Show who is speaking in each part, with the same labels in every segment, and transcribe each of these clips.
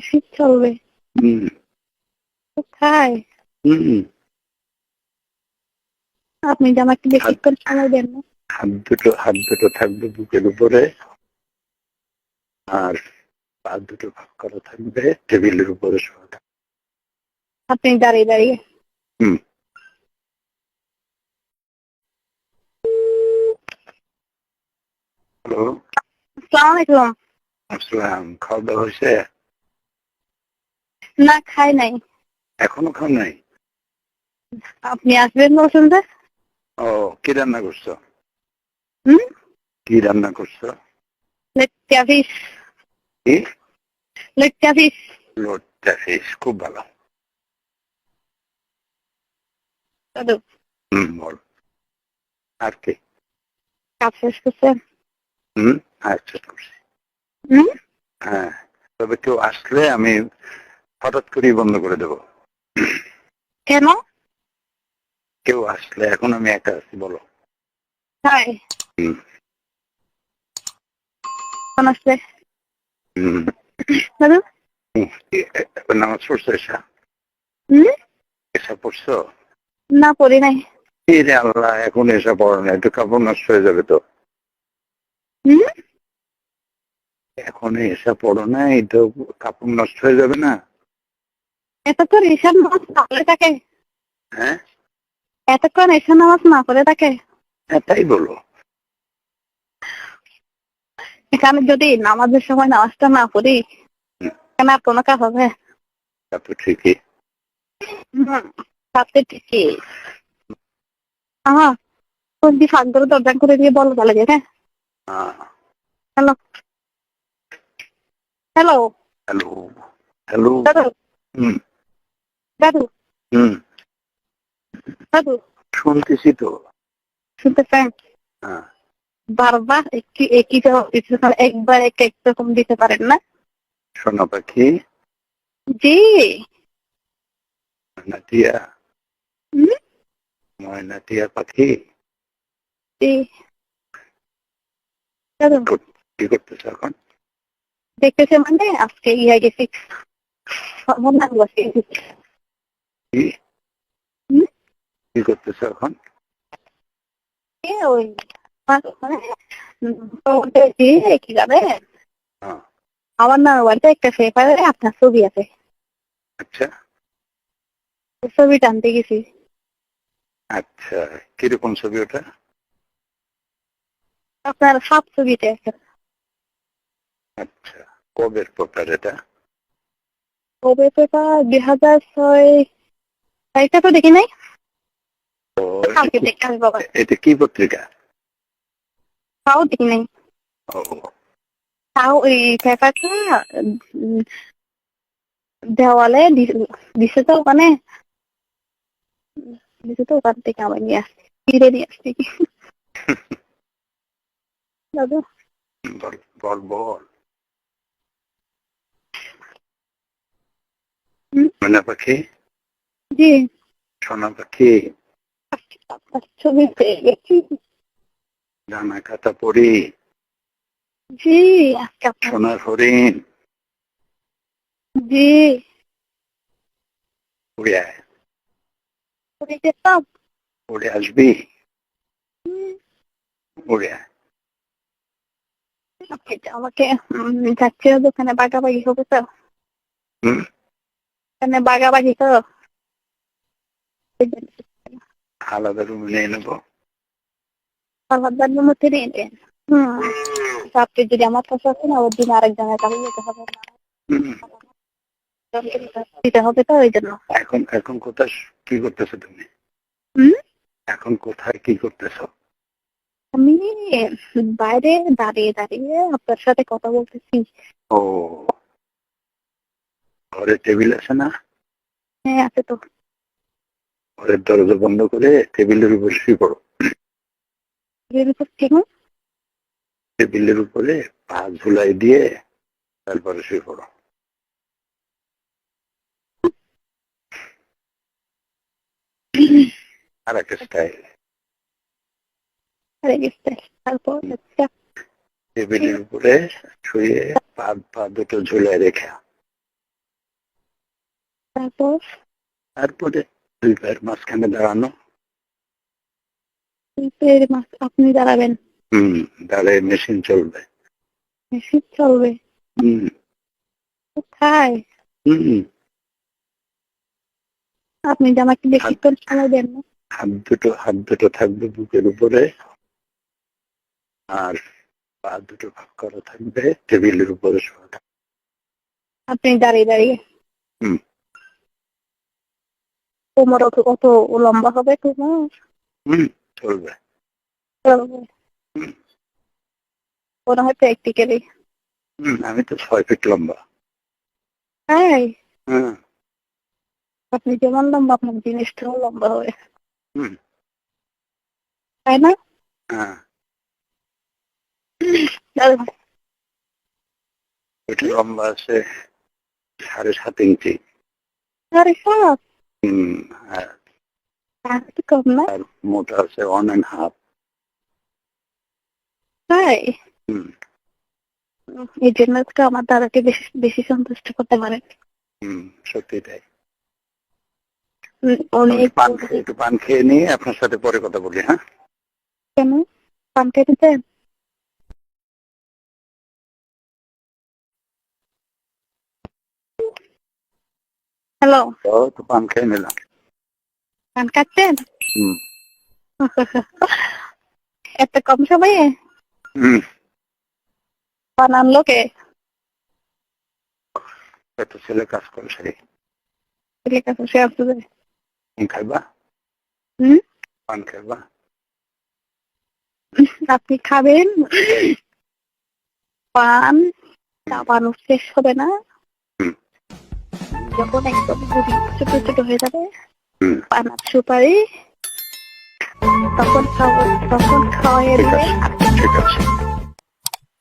Speaker 1: শীত চলবে। কোথায়?
Speaker 2: হুম।
Speaker 1: আপনি যে আমাকে বেশি করে সময় দেন না।
Speaker 2: হাত দুটো হাত দুটো থাকবে বুকের উপরে। আর পা দুটো ভাগ করা থাকবে টেবিলের উপরে শোয়া
Speaker 1: আপনি দাঁড়িয়ে দাঁড়িয়ে।
Speaker 2: হুম। হ্যালো।
Speaker 1: আসসালাম
Speaker 2: খাওয়া দাওয়া হয়েছে?
Speaker 1: না খাই নাই।
Speaker 2: এখনও খাও নাই?
Speaker 1: আপনি আসবেন বসুন্ধে
Speaker 2: ও কি রান্না করছ?
Speaker 1: হুম?
Speaker 2: কি রান্না করছ?
Speaker 1: লেটকা ফিস
Speaker 2: কি?
Speaker 1: লেটকা ফিস
Speaker 2: লোটটা ফিস খুব ভালো।
Speaker 1: দাদু
Speaker 2: হুম বল। আর কি?
Speaker 1: কাজ শেষ করছেন
Speaker 2: হুম আচ্ছা করছি।
Speaker 1: হুম?
Speaker 2: হ্যাঁ তবে কেউ আসলে আমি হঠাৎ করেই বন্ধ করে দেবো।
Speaker 1: কেন?
Speaker 2: কেউ আসলে এখন আমি একা আছি বলো। হুম।
Speaker 1: আসলে
Speaker 2: নামাজ পড়ছো এসা?
Speaker 1: হুম?
Speaker 2: এসা পড়ছো?
Speaker 1: না পড়ি নাই।
Speaker 2: রে আল্লাহ এখন এসা পড়ো না একটু কাপড় নষ্ট হয়ে যাবে তো।
Speaker 1: হুম?
Speaker 2: এখন এসা পড়ো না এই তো কাপড় নষ্ট হয়ে যাবে না?
Speaker 1: এতক্ষণ ঈশান নামাজ না পড়ে থাকে।
Speaker 2: হ্যাঁ?
Speaker 1: এতক্ষণ ঈশান নামাজ না পড়ে থাকে।
Speaker 2: হ্যাঁ তাই বলো।
Speaker 1: এখানে যদি নামাজের সময় নামাজটা না পড়ি। কেন আর কোনো কাজ হবে?
Speaker 2: তা তো ঠিকই।
Speaker 1: ভাবতে ঠিকই। দি ফাঁক করে দরজা করে দিয়ে বলো যে হ্যাঁ?
Speaker 2: হ্যাঁ।
Speaker 1: হ্যালো। হ্যালো।
Speaker 2: হ্যালো। হ্যালো। হুম।
Speaker 1: দাদু।
Speaker 2: হুম।
Speaker 1: দাদু।
Speaker 2: শুনতেছি তো।
Speaker 1: শুনতেছেন
Speaker 2: হ্যাঁ।
Speaker 1: বারবার একই একই জবাব একবার এক এক রকম দিতে পারেন না?
Speaker 2: সোনা পাখি।
Speaker 1: জি।
Speaker 2: ময়নাটিয়া ময়নাটিয়া পাখি।
Speaker 1: জি।
Speaker 2: কি করতেছো এখন?
Speaker 1: দেখতেছে মানে আজকে ইয়া গেছি। সর্বনাশ বসে
Speaker 2: কি
Speaker 1: হুম?
Speaker 2: কি করতেছো এখন?
Speaker 1: ওই আমার মানে কি যাবে
Speaker 2: হ্যাঁ।
Speaker 1: আমার না বাড়িতে একটা পেপারে আপনার ছবি আছে।
Speaker 2: আচ্ছা।
Speaker 1: ছবি টানতে গেছি।
Speaker 2: আচ্ছা কীরকম ছবি ওটা?
Speaker 1: আপনার সাপ আছে।
Speaker 2: আচ্ছা কবের পেপার এটা?
Speaker 1: কবে পেপার দুই হাজার ছয় তারিখটা তো দেখি নাই?
Speaker 2: ও,
Speaker 1: কালকে দেখতে হবে বাবা
Speaker 2: এটা কি পত্রিকা
Speaker 1: তাও দেখি নাই।
Speaker 2: ও
Speaker 1: তাও ওই পেপারটা উম, দেওয়ালে দি- দিছে তো ওখানে দিছে তো ওখান থেকে আবার নিয়ে আসছি ফিরে নিয়ে আসছি দাদু।
Speaker 2: বল বল বল।
Speaker 1: হুম?
Speaker 2: ময়না পাখি?
Speaker 1: জি।
Speaker 2: সোনা পাখি
Speaker 1: আপনার ছবি পেয়ে গেছি
Speaker 2: ডানা
Speaker 1: জি।
Speaker 2: সোনার হরিণ
Speaker 1: জি।
Speaker 2: উড়ে আয়
Speaker 1: করে যেতাম
Speaker 2: উড়ে আসবি। উড়ে আয়
Speaker 1: আপনি আমাকে দোকানে বাগাবাগি হবে তো। বাগাবাগি তো।
Speaker 2: আলাদা রুমে নিয়ে নেব।
Speaker 1: আলাদার মধ্যে নিয়ে নেন হুম। আপনি যদি আমার কাছে আসেন ওর দিন আরেকজনের কাছে যেতে হবে দিতে হবে তো ওই জন্য।
Speaker 2: এখন এখন কোথায় কি করতেছো তুমি?
Speaker 1: হুম?
Speaker 2: এখন কোথায় কি করতেছো?
Speaker 1: আমি বাইরে দাঁড়িয়ে দাঁড়িয়ে আপনার সাথে কথা বলতেছি।
Speaker 2: ও। ঘরে টেবিল আছে না?
Speaker 1: হ্যাঁ আছে তো।
Speaker 2: ঘরের দরজা বন্ধ করে টেবিলের উপর শুয়ে পড়ো। টেবিলের উপরে পা ঝুলাই দিয়ে তারপরে শুয়ে পড়ো। আর একটা স্টাইল
Speaker 1: তারপর আচ্ছা।
Speaker 2: টেবিলের উপরে শুয়ে পা পা দুটো ঝুলাই রেখে
Speaker 1: তারপর?
Speaker 2: তারপরে পায়ের মাঝখানে দাঁড়ানো
Speaker 1: মাস- আপনি দাঁড়াবেন।
Speaker 2: হম দাঁড়ায় মেশিন চলবে।
Speaker 1: মেশিন চলবে?
Speaker 2: হম
Speaker 1: কোথায়?
Speaker 2: হম
Speaker 1: আপনি যে আমাকে বেশিক্ষণ সময় দেন না।
Speaker 2: হাত দুটো হাত দুটো থাকবে বুকের উপরে। আর পা দুটো ভাগ করা থাকবে টেবিলের উপরে শোয়া
Speaker 1: আপনি দাঁড়িয়ে দাঁড়িয়ে।
Speaker 2: হুম।
Speaker 1: কোমর অত লম্বা হবে তোমার
Speaker 2: হম চলবে।
Speaker 1: চলবে। মনে হয় প্র্যাকটিক্যালি
Speaker 2: হম আমি তো ছয় ফিট লম্বা।
Speaker 1: হ্যাঁ
Speaker 2: হ্যাঁ
Speaker 1: আপনি যেমন লম্বা আপনার জিনিসটাও লম্বা হবে।
Speaker 2: হুম।
Speaker 1: তাই না?
Speaker 2: হ্যাঁ। ওইটা লম্বা আছে সাড়ে সাত ইঞ্চি।
Speaker 1: সাড়ে সাপ
Speaker 2: আর
Speaker 1: একটু কম না
Speaker 2: আর মোটা আছে ওয়ান অ্যান্ড হাফ
Speaker 1: তাই এই জন্য তো আমার দাদাকে বেশি বেশি সন্তুষ্ট করতে পারে।
Speaker 2: হম সত্যি তাই।
Speaker 1: অনেক
Speaker 2: পান খেয়ে একটু পান খেয়ে নিয়ে আপনার সাথে পরে কথা বলি হ্যাঁ?
Speaker 1: কেন? পান খেতে দেন হ্যালো।
Speaker 2: তো তো পান খেয়ে নিলাম।
Speaker 1: পান খাচ্ছেন? এত কম সময়ে? পান আনলো কে?
Speaker 2: এত ছেলে কাজ করে সেই
Speaker 1: ছেলে কাছে সে আসবে
Speaker 2: পান খাইবা?
Speaker 1: হুম?
Speaker 2: পান খাইবা?
Speaker 1: আপনি খাবেন। পান চাপানো শেষ হবে না। যখন একদম খুবই ছোট ছোট হয়ে যাবে
Speaker 2: হুম।
Speaker 1: পান আর সুপারি তখন খাব তখন খাওয়াই
Speaker 2: ঠিক
Speaker 1: দেবে
Speaker 2: ঠিক আছে।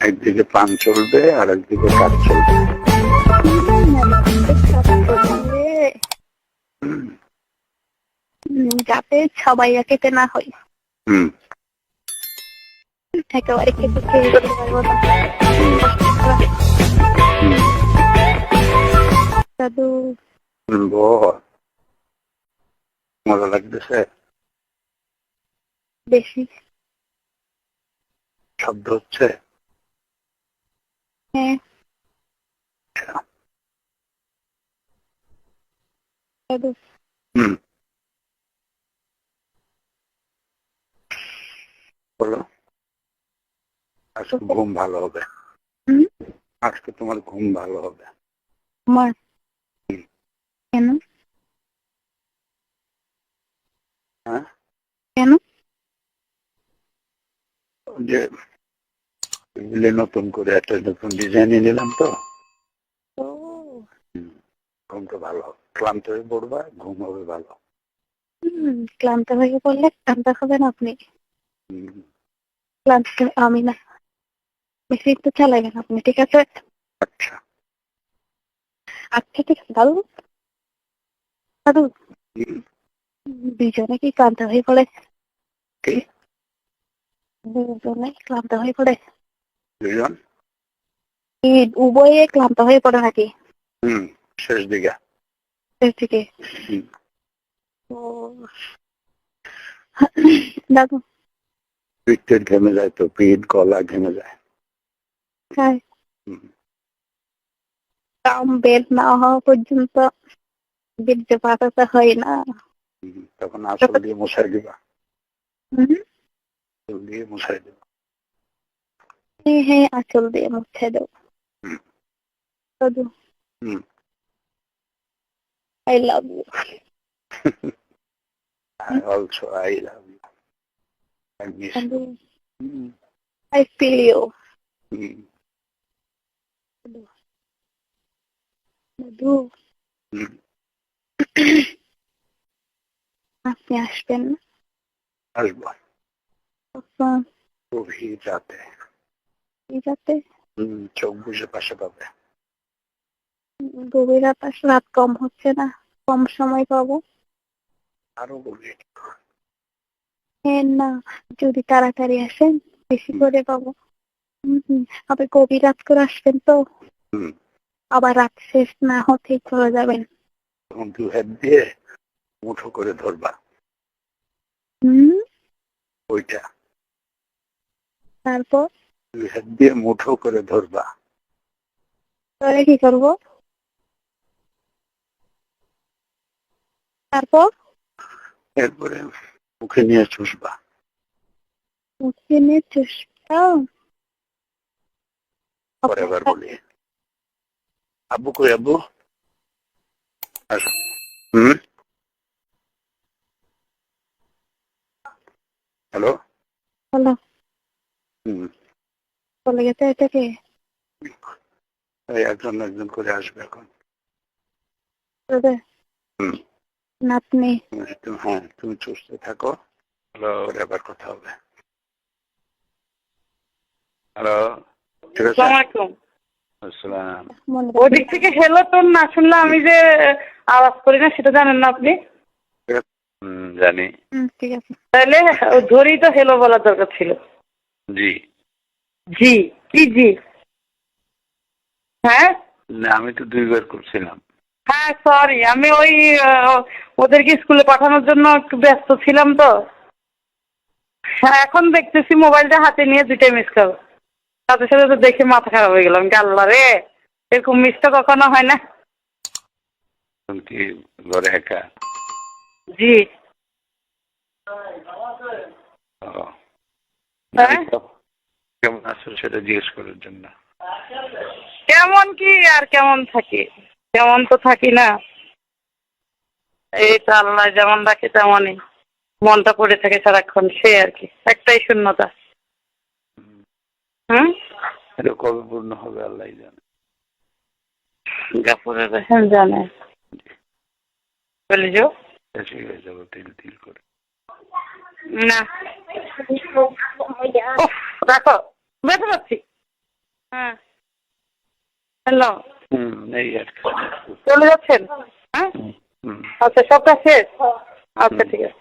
Speaker 2: একদিকে পান চলবে আর একদিকে কাজ চলবে।
Speaker 1: যাতে সবাই একেতে না হয়। একেবারে খেতে খেয়ে দাদু
Speaker 2: মজা লাগতেছে?
Speaker 1: বেশি।
Speaker 2: শব্দ হচ্ছে?
Speaker 1: হ্যাঁ। দাদু
Speaker 2: হুম। বলো। আজকে ঘুম ভালো হবে? আজকে তোমার ঘুম ভালো হবে।
Speaker 1: আমার? কেন?
Speaker 2: হ্যাঁ?
Speaker 1: কেন?
Speaker 2: ওই যে টেবিলে নতুন করে একটা নতুন ডিজাইন নিলাম তো।
Speaker 1: ও।
Speaker 2: হুম, ঘুমটা ভালো। হবে ক্লান্ত হয়ে পড়বা ঘুম হবে ভালো।
Speaker 1: হুম, ক্লান্ত হয়ে পড়লে ক্লান্ত হবেন আপনি।
Speaker 2: হুম,
Speaker 1: ক্লান্ত আমি না। বেশি একটু চালাবেন আপনি ঠিক আছে?
Speaker 2: আচ্ছা।
Speaker 1: আচ্ছা ঠিক আছে দাদু
Speaker 2: হুম,
Speaker 1: কি ক্লান্ত হয়ে পড়ে।
Speaker 2: কি?
Speaker 1: দুজনে ক্লান্ত হয়ে পড়ে।
Speaker 2: দুজন
Speaker 1: উভয়ে ক্লান্ত হয়ে পড়ে নাকি?
Speaker 2: হুম শেষ দিকে।
Speaker 1: শেষ দিকে।
Speaker 2: হুম,
Speaker 1: দাদু?
Speaker 2: পিঠে ঘেমে যায় তো পিঠ গলা ঘেমে যায়।
Speaker 1: হ্যাঁ কাম বের না হওয়া পর্যন্ত বীর্য পাঠাতে হয় না
Speaker 2: হুম, তখন আসল দিয়ে মশাই দিবা
Speaker 1: হুম?
Speaker 2: আসল দিয়ে মশাই দিবা
Speaker 1: হ্যাঁ হ্যাঁ আঁচল দিয়ে মুছে দেব
Speaker 2: হুম।
Speaker 1: দাদু
Speaker 2: হুম।
Speaker 1: I love you
Speaker 2: I also I love you. I miss you.
Speaker 1: দাদু
Speaker 2: হুম,
Speaker 1: আই ফিল ইউ
Speaker 2: হুম,
Speaker 1: দাদু
Speaker 2: হুম।
Speaker 1: আপনি আসবেন না?
Speaker 2: আসব। গভীর রাতে
Speaker 1: এই রাতে
Speaker 2: হুম, চোখ বুঝে পাশে পাবে।
Speaker 1: গভীর রাত আস- রাত কম হচ্ছে না? কম সময় পাবো?
Speaker 2: আরও গভীর।
Speaker 1: হ্যাঁ না। যদি তাড়াতাড়ি আসেন বেশি করে পাবো। আবার গভীর রাত করে আসবেন তো? আবার রাত শেষ না হতেই চলে যাবেন।
Speaker 2: তখন দু হাত দিয়ে মুঠো করে ধরবা।
Speaker 1: হুম?
Speaker 2: ওইটা।
Speaker 1: তারপর?
Speaker 2: দুই হাত দিয়ে মুঠো করে ধরবা।
Speaker 1: তাহলে কি করব? তারপর?
Speaker 2: এরপরে মুখে নিয়ে চুষবা।
Speaker 1: মুখে নিয়ে চেষ্টা
Speaker 2: পরে আবার বলি। আব্বু কই আব্বু? আসো। হুম? হ্যালো?
Speaker 1: হলো
Speaker 2: হুম।
Speaker 1: চলে গেছে এটাকে
Speaker 2: এই একজন একজন করে আসবে এখন। হুম।
Speaker 1: নাতনি।
Speaker 2: তুমি- হ্যাঁ তুমি চুষতে থাকো। হ্যালো। পরে আবার কথা হবে। হ্যালো। ঠিক আছে? আসসালাম।
Speaker 3: ওদিক থেকে হেলো তোর না শুনলে আমি যে আওয়াজ করি না সেটা জানেন না আপনি?
Speaker 2: হুম জানি।
Speaker 1: ঠিক আছে।
Speaker 3: তাহলে ধরেই তো হেলো বলার দরকার ছিল।
Speaker 2: জি।
Speaker 3: জি কি জি? হ্যাঁ?
Speaker 2: না আমি তো দুইবার করছিলাম।
Speaker 3: হ্যাঁ সরি আমি ওই ওদেরকে স্কুলে পাঠানোর জন্য একটু ব্যস্ত ছিলাম তো। হ্যাঁ এখন দেখতেছি মোবাইলটা হাতে নিয়ে দুইটাই মিস কল সাথে সাথে তো দেখে মাথা খারাপ হয়ে গেলাম। গাল্লা রে এরকম মিস তো কখনো হয় না।
Speaker 2: কি ঘরে একা?
Speaker 3: জি। হ্যাঁ?
Speaker 2: কেমন আছো সেটা জিজ্ঞেস করার জন্য।
Speaker 3: কেমন কি আর কেমন থাকি? কেমন তো থাকি না। এই তো আল্লাহ যেমন রাখে তেমনই। মনটা পড়ে থাকে সারাক্ষণ সে আর কি। একটাই শূন্যতা। হুম?
Speaker 2: এটা কবে পূর্ণ হবে আল্লাহ জানে।
Speaker 3: জানে। বলি যো
Speaker 2: বেশি হয়ে যাব তিল তিল করে।
Speaker 3: না। রাখো। বেঁচে পাচ্ছি হ্যাঁ হ্যালো।
Speaker 2: হুম এই আর
Speaker 3: চলে যাচ্ছেন? হ্যাঁ। আচ্ছা সবটা শেষ? আচ্ছা ঠিক আছে।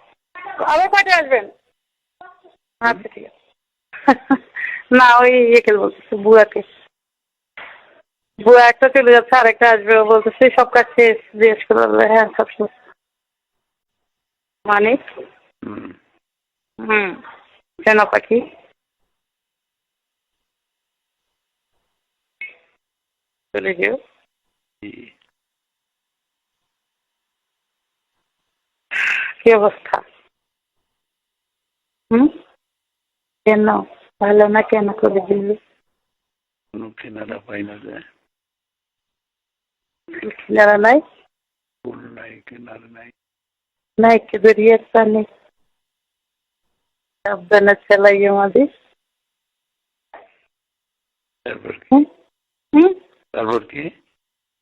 Speaker 3: আবার কয়টা আসবেন? আচ্ছা ঠিক আছে। না ওই ইয়েকে বলতেছে বুয়াকে। বুয়া একটা চলে যাচ্ছে আর একটা আসবে ও বলতেছে সব কাজ শেষ জিজ্ঞেস করে বলল, হ্যাঁ সব শেষ। মানে?
Speaker 2: হুম।
Speaker 3: চেনা পাখি? চলে যেও। কি অবস্থা? হুম? কেন? ভালো না কেন করে দিলি
Speaker 2: কোনো কেনারা পাই না যায়
Speaker 3: যারা নাই
Speaker 2: ফুল নাই কেনার নাই
Speaker 3: নাই কে বেরিয়ে পানি সাবধানে চালাই আমাদের
Speaker 2: তারপর কি তারপর কি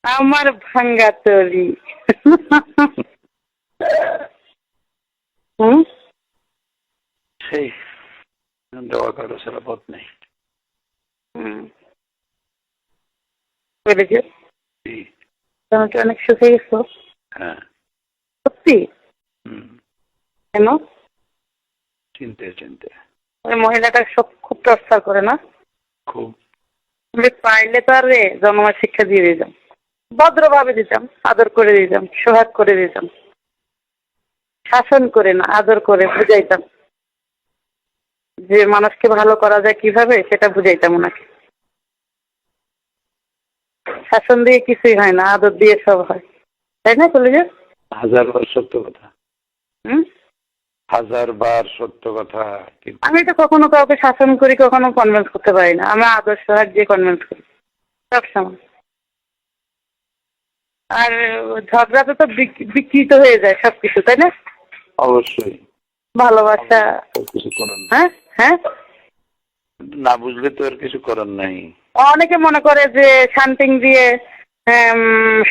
Speaker 3: আমার ভাঙ্গা তরি হুম
Speaker 2: সেই দেওয়া কারও ছাড়া পথ নেই।
Speaker 3: বলেছে। অনেক সুখে গেছো।
Speaker 2: হ্যাঁ।
Speaker 3: সত্যি? কেন?
Speaker 2: চিনতে চিনতে।
Speaker 3: ওই মহিলাটা সব খুব টর্চার করে না?
Speaker 2: খুব।
Speaker 3: আমি পাইলে তো আর রে জন্মের শিক্ষা দিয়ে দিতাম। ভদ্রভাবে দিতাম আদর করে দিতাম সোহাগ করে দিতাম। শাসন করে না আদর করে বুঝাইতাম। যে মানুষকে ভালো করা যায় কীভাবে সেটা বুঝাইতাম ওনাকে। শাসন দিয়ে কিছুই হয় না আদর দিয়ে সব হয়। তাই না চলে যাও
Speaker 2: হাজার বার সত্য কথা।
Speaker 3: হুম?
Speaker 2: হাজার বার সত্য কথা
Speaker 3: আমি তো কখনো কাউকে শাসন করি কখনো কনভিন্স করতে পারি না। আমি আদর্শ হাত দিয়ে কনভিন্স করি সবসময় আর ঝগড়াতে তো বিক- বিকৃত হয়ে যায় সবকিছু তাই না?
Speaker 2: অবশ্যই।
Speaker 3: ভালোবাসা হ্যাঁ? হ্যাঁ?
Speaker 2: না বুঝলে তো আর কিছু করার নাই।
Speaker 3: অনেকে মনে করে যে শান্তিং দিয়ে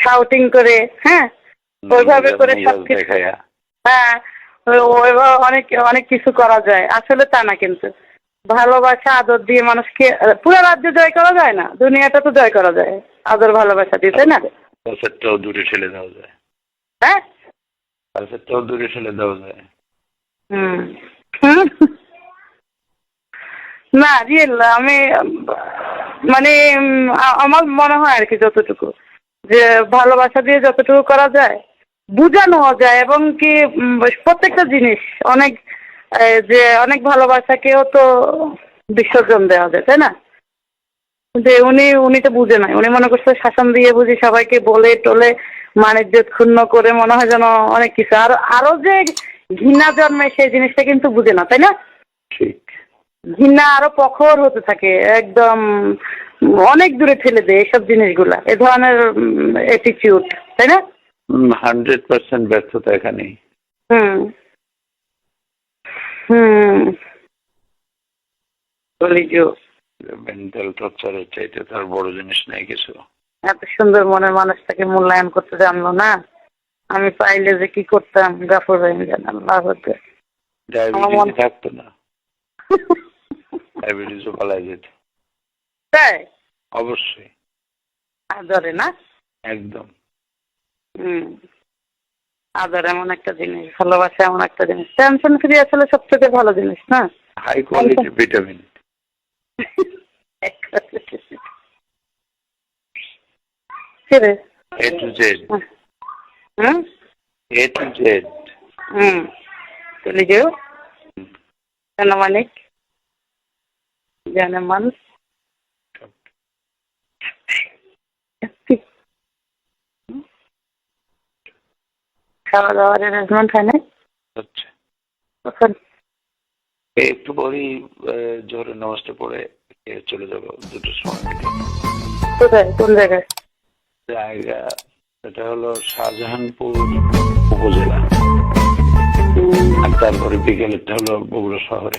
Speaker 3: শাউটিং করে হ্যাঁ? ওইভাবে করে
Speaker 2: মেজাজ
Speaker 3: সবকিছু-
Speaker 2: দেখায়া
Speaker 3: হ্যাঁ ওইভাবে অনেক অনেক কিছু করা যায়। আসলে তা না কিন্তু। ভালোবাসা আদর দিয়ে মানুষকে পুরো রাজ্য জয় করা যায় না দুনিয়াটা তো জয় করা যায়। আদর ভালোবাসা দিয়ে তাই না?
Speaker 2: কাছেরটাও দূরে ঠেলে দেওয়া যায়।
Speaker 3: হ্যাঁ?
Speaker 2: কাছেরটাও দূরে ঠেলে দেওয়া যায়।
Speaker 3: হুম। হুম। না রিয়েল আমি মানে আমার মনে হয় আর কি যতটুকু, যে ভালোবাসা দিয়ে যতটুকু করা যায়, বোঝানো যায় এবং কি প্রত্যেকটা জিনিস অনেক যে অনেক ভালোবাসাকেও তো বিসর্জন দেওয়া যায়, তাই না? যে উনি উনি তো বুঝে নাই, উনি মনে করছে শাসন দিয়ে বুঝি সবাইকে বলে, টলে মানিজ্য ক্ষুণ্ণ করে মনে হয় যেন অনেক কিছু। আর আরও যে ঘৃণা জন্মে সেই জিনিসটা কিন্তু বুঝে না, তাই না?
Speaker 4: ঠিক।
Speaker 3: ঘৃণা আরও প্রখর হতে থাকে একদম অনেক দূরে ঠেলে দেয় এসব জিনিসগুলা এ ধরনের অ্যাটিটিউড তাই না?
Speaker 4: হান্ড্রেড পার্সেন্ট ব্যর্থতা এখানেই।
Speaker 3: হুম। হুম।
Speaker 4: মেন্টাল টর্চারের চাইতে তার বড় জিনিস নেই কিছু।
Speaker 3: এত সুন্দর মনের মানুষটাকে মূল্যায়ন করতে জানলো না? আমি পাইলে যে কি করতাম গাফর হয়ে জান আল্লাহ হতে
Speaker 4: থাকতো না। ডায়াবেটিসও পালাই যেত
Speaker 3: তাই?
Speaker 4: অবশ্যই।
Speaker 3: আদরে না?
Speaker 4: একদম।
Speaker 3: হুম। আদর এমন একটা জিনিস ভালোবাসা এমন একটা জিনিস। টেনশন ফ্রি আসলে সবথেকে ভালো জিনিস না?
Speaker 4: High quality vitamin A to Z
Speaker 3: hmm?
Speaker 4: A to Z
Speaker 3: হুম। চলে যেও কেন জানে মানুষ। খাওয়া দাওয়ার অ্যারেঞ্জমেন্ট হয় না
Speaker 4: হচ্ছে একটু পরেই আহ, জোহরের নামাজটা পড়ে চলে যাব দুটোর সময়
Speaker 3: কোথায়? কোন জায়গায়?
Speaker 4: জায়গা এটা হলো শাহজাহানপুর উপজেলা। আর তারপরে বিকেলেরটা হলো বগুড়া শহরে।